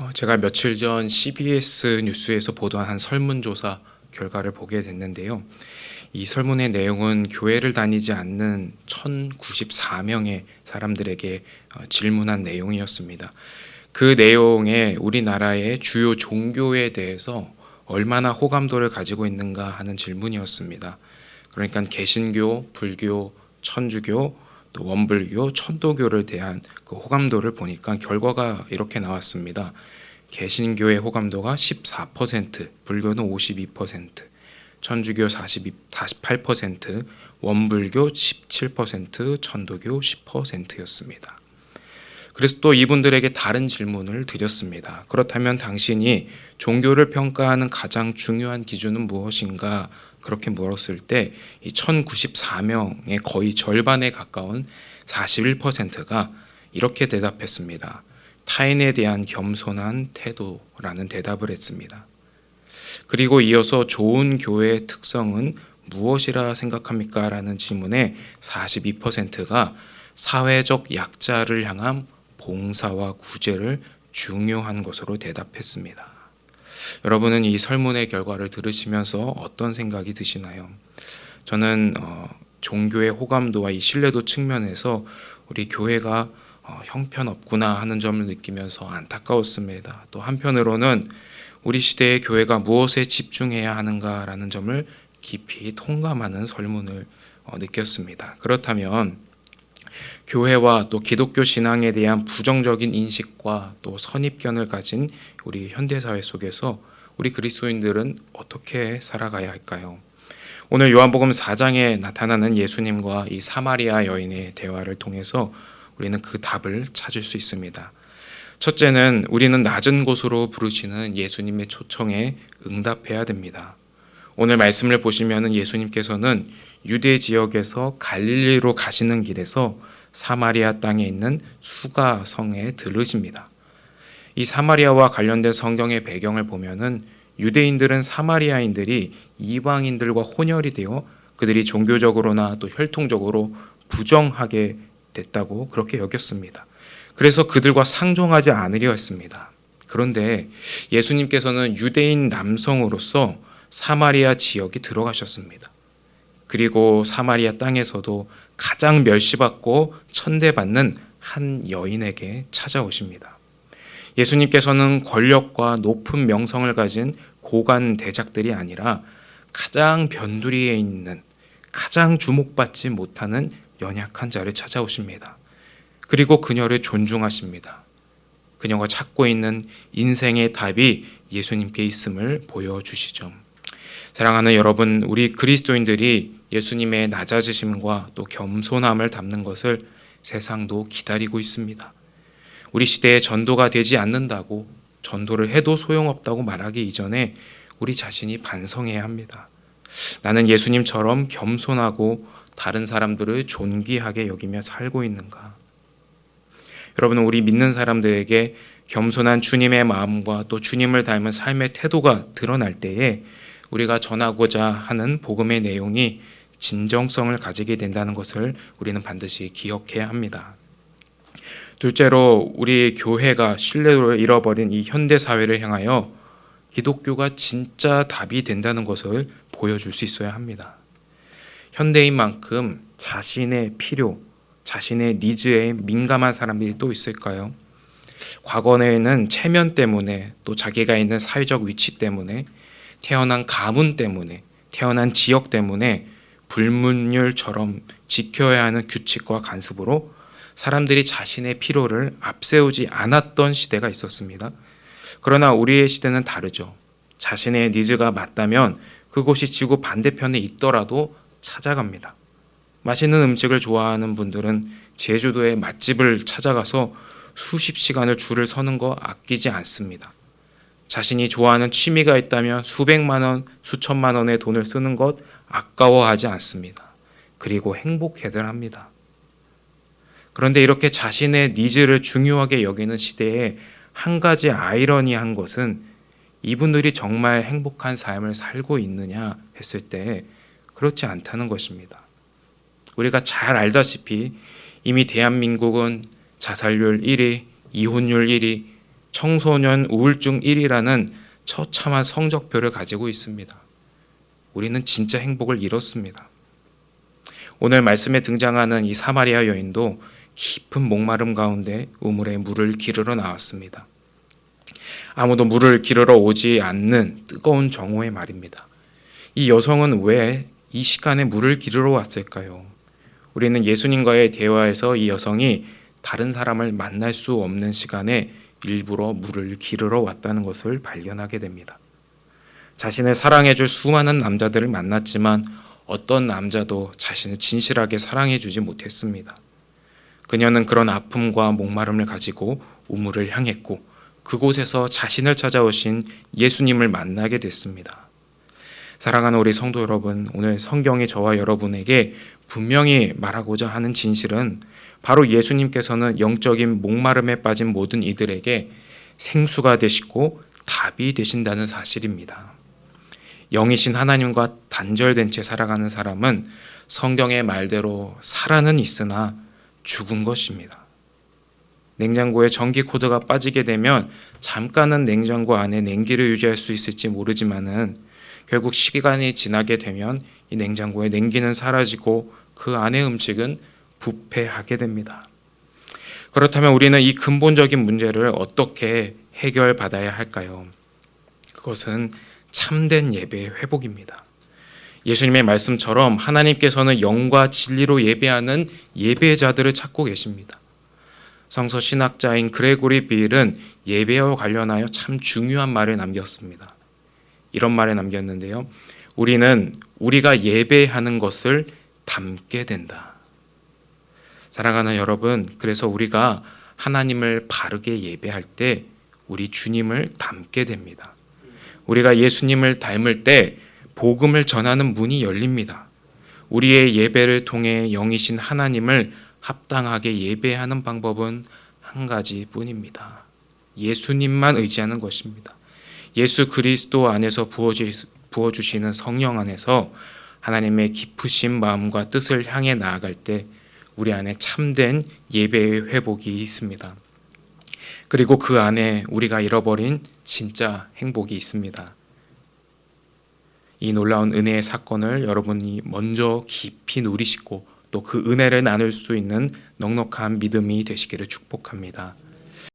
어, 제가 며칠 전 CBS 뉴스에서 보도한 한 설문조사 결과를 보게 됐는데요. 이 설문의 내용은 교회를 다니지 않는 1,094명의 사람들에게 어, 질문한 내용이었습니다. 그 내용에 우리나라의 주요 종교에 대해서 얼마나 호감도를 가지고 있는가 하는 질문이었습니다. 그러니까 개신교, 불교, 천주교, 또 원불교, 천도교를 대한 그 호감도를 보니까 결과가 이렇게 나왔습니다. 개신교의 호감도가 14%, 불교는 52%, 천주교 42, 48%, 원불교 17%, 천도교 10%였습니다. 그래서 또 이분들에게 다른 질문을 드렸습니다. 그렇다면 당신이 종교를 평가하는 가장 중요한 기준은 무엇인가? 그렇게 물었을 때 이 1094명의 거의 절반에 가까운 41%가 이렇게 대답했습니다. 타인에 대한 겸손한 태도라는 대답을 했습니다. 그리고 이어서 좋은 교회의 특성은 무엇이라 생각합니까? 라는 질문에 42%가 사회적 약자를 향한 봉사와 구제를 중요한 것으로 대답했습니다. 여러분은 이 설문의 결과를 들으시면서 어떤 생각이 드시나요? 저는 어, 종교의 호감도와 이 신뢰도 측면에서 우리 교회가 어, 형편없구나 하는 점을 느끼면서 안타까웠습니다. 또 한편으로는 우리 시대의 교회가 무엇에 집중해야 하는가라는 점을 깊이 통감하는 설문을 어, 느꼈습니다. 그렇다면 교회와 또 기독교 신앙에 대한 부정적인 인식과 또 선입견을 가진 우리 현대 사회 속에서 우리 그리스도인들은 어떻게 살아가야 할까요? 오늘 요한복음 4장에 나타나는 예수님과 이 사마리아 여인의 대화를 통해서 우리는 그 답을 찾을 수 있습니다. 첫째는 우리는 낮은 곳으로 부르시는 예수님의 초청에 응답해야 됩니다. 오늘 말씀을 보시면 예수님께서는 유대 지역에서 갈릴리로 가시는 길에서 사마리아 땅에 있는 수가 성에 들르십니다. 이 사마리아와 관련된 성경의 배경을 보면은 유대인들은 사마리아인들이 이방인들과 혼혈이 되어 그들이 종교적으로나 또 혈통적으로 부정하게 됐다고 그렇게 여겼습니다. 그래서 그들과 상종하지 않으려 했습니다. 그런데 예수님께서는 유대인 남성으로서 사마리아 지역에 들어가셨습니다. 그리고 사마리아 땅에서도 가장 멸시받고 천대받는 한 여인에게 찾아오십니다. 예수님께서는 권력과 높은 명성을 가진 고관 대작들이 아니라 가장 변두리에 있는 가장 주목받지 못하는 연약한 자를 찾아오십니다. 그리고 그녀를 존중하십니다. 그녀가 찾고 있는 인생의 답이 예수님께 있음을 보여주시죠. 사랑하는 여러분, 우리 그리스도인들이 예수님의 낮아지심과 또 겸손함을 담는 것을 세상도 기다리고 있습니다. 우리 시대에 전도가 되지 않는다고 전도를 해도 소용없다고 말하기 이전에 우리 자신이 반성해야 합니다. 나는 예수님처럼 겸손하고 다른 사람들을 존귀하게 여기며 살고 있는가? 여러분, 우리 믿는 사람들에게 겸손한 주님의 마음과 또 주님을 닮은 삶의 태도가 드러날 때에 우리가 전하고자 하는 복음의 내용이 진정성을 가지게 된다는 것을 우리는 반드시 기억해야 합니다. 둘째로 우리 교회가 신뢰를 잃어버린 이 현대 사회를 향하여 기독교가 진짜 답이 된다는 것을 보여줄 수 있어야 합니다. 현대인만큼 자신의 필요, 자신의 니즈에 민감한 사람들이 또 있을까요? 과거에는 체면 때문에 또 자기가 있는 사회적 위치 때문에 태어난 가문 때문에 태어난 지역 때문에 불문율처럼 지켜야 하는 규칙과 간섭으로 사람들이 자신의 필요를 앞세우지 않았던 시대가 있었습니다. 그러나 우리의 시대는 다르죠. 자신의 니즈가 맞다면 그곳이 지구 반대편에 있더라도 찾아갑니다. 맛있는 음식을 좋아하는 분들은 제주도의 맛집을 찾아가서 수십 시간을 줄을 서는 거 아끼지 않습니다. 자신이 좋아하는 취미가 있다면 수백만 원, 수천만 원의 돈을 쓰는 것 아까워하지 않습니다. 그리고 행복해들 합니다. 그런데 이렇게 자신의 니즈를 중요하게 여기는 시대에 한 가지 아이러니한 것은 이분들이 정말 행복한 삶을 살고 있느냐 했을 때 그렇지 않다는 것입니다. 우리가 잘 알다시피 이미 대한민국은 자살률 1위, 이혼율 1위, 청소년 우울증 1위라는 처참한 성적표를 가지고 있습니다. 우리는 진짜 행복을 잃었습니다. 오늘 말씀에 등장하는 이 사마리아 여인도 깊은 목마름 가운데 우물에 물을 기르러 나왔습니다. 아무도 물을 기르러 오지 않는 뜨거운 정오의 말입니다. 이 여성은 왜 이 시간에 물을 기르러 왔을까요? 우리는 예수님과의 대화에서 이 여성이 다른 사람을 만날 수 없는 시간에 일부러 물을 기르러 왔다는 것을 발견하게 됩니다. 자신을 사랑해줄 수많은 남자들을 만났지만 어떤 남자도 자신을 진실하게 사랑해주지 못했습니다. 그녀는 그런 아픔과 목마름을 가지고 우물을 향했고 그곳에서 자신을 찾아오신 예수님을 만나게 됐습니다. 사랑하는 우리 성도 여러분, 오늘 성경이 저와 여러분에게 분명히 말하고자 하는 진실은 바로 예수님께서는 영적인 목마름에 빠진 모든 이들에게 생수가 되시고 답이 되신다는 사실입니다. 영이신 하나님과 단절된 채 살아가는 사람은 성경의 말대로 살아는 있으나 죽은 것입니다. 냉장고에 전기 코드가 빠지게 되면 잠깐은 냉장고 안에 냉기를 유지할 수 있을지 모르지만은 결국 시간이 지나게 되면 이 냉장고의 냉기는 사라지고 그 안의 음식은 부패하게 됩니다. 그렇다면 우리는 이 근본적인 문제를 어떻게 해결받아야 할까요? 그것은 참된 예배의 회복입니다. 예수님의 말씀처럼 하나님께서는 영과 진리로 예배하는 예배자들을 찾고 계십니다. 성서 신학자인 그레고리 빌은 예배와 관련하여 참 중요한 말을 남겼습니다. 이런 말을 남겼는데요. 우리는 우리가 예배하는 것을 담게 된다. 사랑하는 여러분, 그래서 우리가 하나님을 바르게 예배할 때 우리 주님을 닮게 됩니다. 우리가 예수님을 닮을 때 복음을 전하는 문이 열립니다. 우리의 예배를 통해 영이신 하나님을 합당하게 예배하는 방법은 한 가지 뿐입니다. 예수님만 의지하는 것입니다. 예수 그리스도 안에서 부어주시는 성령 안에서 하나님의 깊으신 마음과 뜻을 향해 나아갈 때 우리 안에 참된 예배의 회복이 있습니다. 그리고 그 안에 우리가 잃어버린 진짜 행복이 있습니다. 이 놀라운 은혜의 사건을 여러분이 먼저 깊이 누리시고 또 그 은혜를 나눌 수 있는 넉넉한 믿음이 되시기를 축복합니다.